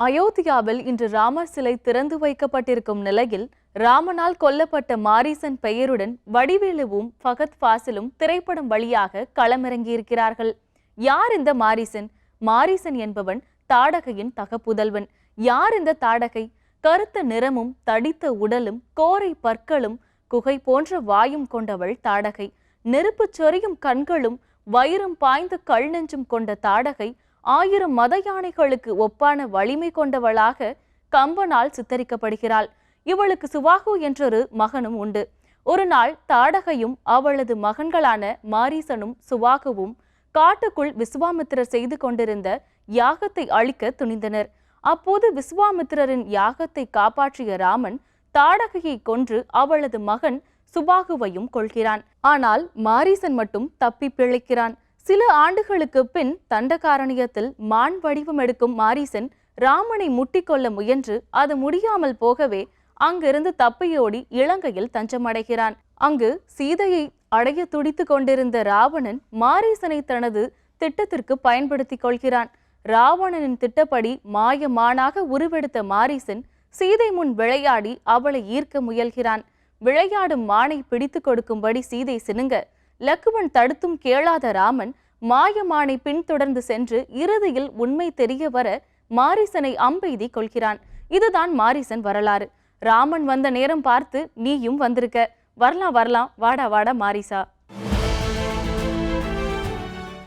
அயோத்தியாவில் இன்று ராமர் சிலை திறந்து வைக்கப்பட்டிருக்கும் நிலையில் ராமனால் கொல்லப்பட்ட மாரீசன் பெயருடன் வடிவேலுவும் ஃபகத் ஃபாசிலும் திரைப்படம் வழியாக களமிறங்கியிருக்கிறார்கள். யார் இந்த மாரீசன்? மாரீசன் என்பவன் தாடகையின் தகப்புதல்வன். யார் இந்த தாடகை? கருத்த நிறமும் தடித்த உடலும் கோரை பற்களும் குகை போன்ற வாயும் கொண்டவள் தாடகை. நெருப்புச் சொரியும் கண்களும் வயிறும் பாய்ந்து கல் நெஞ்சும் கொண்ட தாடகை ஆயிரம் மத யானைகளுக்கு ஒப்பான வலிமை கொண்டவளாக கம்பனால் சித்தரிக்கப்படுகிறாள். இவளுக்கு சுவாகு என்றொரு மகனும் உண்டு. ஒரு நாள் தாடகையும் அவளது மகன்களான மாரீசனும் சுவாகுவும் காட்டுக்குள் விஸ்வாமித்திரர் செய்து கொண்டிருந்த யாகத்தை அழிக்க துணிந்தனர். அப்போது விஸ்வாமித்திரரின் யாகத்தை காப்பாற்றிய ராமன் தாடகையை கொன்று அவளது மகன் சுபாகுவையும் கொள்கிறான். ஆனால் மாரீசன் மட்டும் தப்பி பிழைக்கிறான். சில ஆண்டுகளுக்கு பின் தண்டகாரணியத்தில் மான் வடிவம் எடுக்கும் மாரீசன் ராமனை முட்டிக்கொள்ள முயன்று அது முடியாமல் போகவே அங்கிருந்து தப்பியோடி இலங்கையில் தஞ்சமடைகிறான். அங்கு சீதையை அடைய துடித்து கொண்டிருந்த ராவணன் மாரீசனை தனது திட்டத்திற்கு பயன்படுத்திக் கொள்கிறான். ராவணனின் திட்டப்படி மாயமானாக உருவெடுத்த மாரீசன் சீதை முன் விளையாடி அவளை ஈர்க்க முயல்கிறான். விளையாடும் மானை பிடித்து கொடுக்கும்படி சீதை சினுங்க லக்குவன் தடுத்தும் கேளாத ராமன் மாயமானை பின்தொடர்ந்து சென்று இறுதியில் உண்மை தெரிய வர மாரிசனை அம்பெய்தி கொள்கிறான். இதுதான் மாரிசன் வரலாறு. ராமன் வந்த நேரம் பார்த்து நீயும் வந்திருக்க. வரலாம் வரலாம். வாடா வாடா மாரிசா.